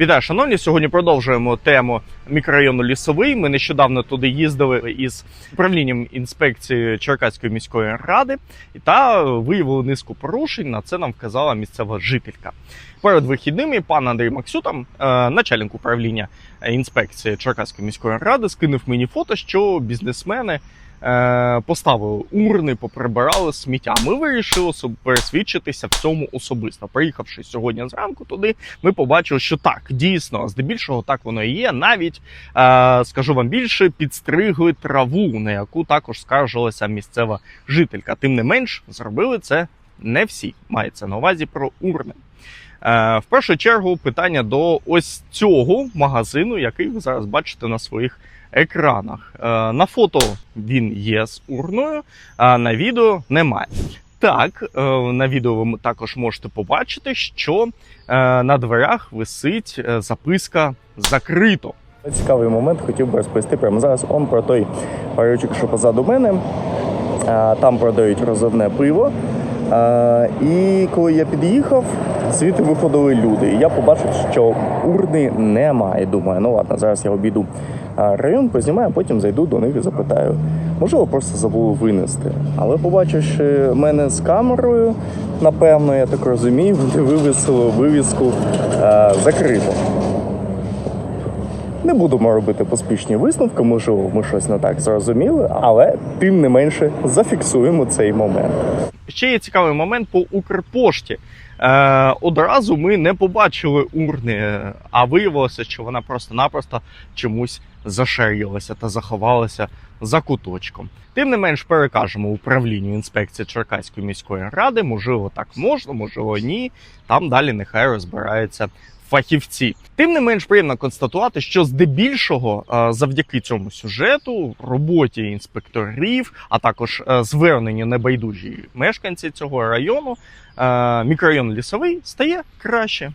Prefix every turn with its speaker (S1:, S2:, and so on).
S1: Вітаю, шановні. Сьогодні продовжуємо тему мікрорайону Лісовий. Ми нещодавно туди їздили із управлінням інспекції Черкаської міської ради та виявили низку порушень. На це нам вказала місцева жителька. Перед вихідними пан Андрій Максютам, е, начальник управління інспекції Черкаської міської ради, скинув мені фото, що бізнесмени поставили урни, поприбирали сміття. Ми вирішили пересвідчитися в цьому особисто. Приїхавши сьогодні зранку туди, ми побачили, що так, дійсно, здебільшого так воно і є. Навіть е, скажу вам більше, підстригли траву, на яку також скаржилася місцева жителька. Тим не менш, зробили це не всі. Мається на увазі про урни. Е, в першу чергу питання до ось цього магазину, який ви зараз бачите на своїх екранах. Е, на фото він є з урною, а на відео немає. Так, е, на відео ви також можете побачити, що на дверях висить записка закрито.
S2: Цікавий момент хотів би розповісти прямо зараз. Он про той пайочок, що позаду мене. Там продають розливне пиво. І коли я під'їхав, звідти виходили люди. І я побачив, що урни немає. Думаю, ну ладно, зараз я обійду район, познімаю, потім зайду до них і запитаю. Можливо, просто забули винести. Але побачивши мене з камерою, напевно, я так розумію, вони вивісили вивіску закрито. Не будемо робити поспішні висновки, можливо, ми щось не так зрозуміли, але тим не менше зафіксуємо цей момент.
S1: Ще є цікавий момент по Укрпошті. Е, одразу ми не побачили урни, а виявилося, що вона просто-напросто чомусь зашарілася та заховалася за куточком. Тим не менш, перекажемо управлінню інспекції Черкаської міської ради. Можливо, так можна, можливо, ні. Там далі нехай розбираються фахівці. Тим не менш приємно констатувати, що здебільшого е, завдяки цьому сюжету, роботі інспекторів, а також е, зверненню небайдужі мешканці цього району, е, мікрорайон лісовий стає краще.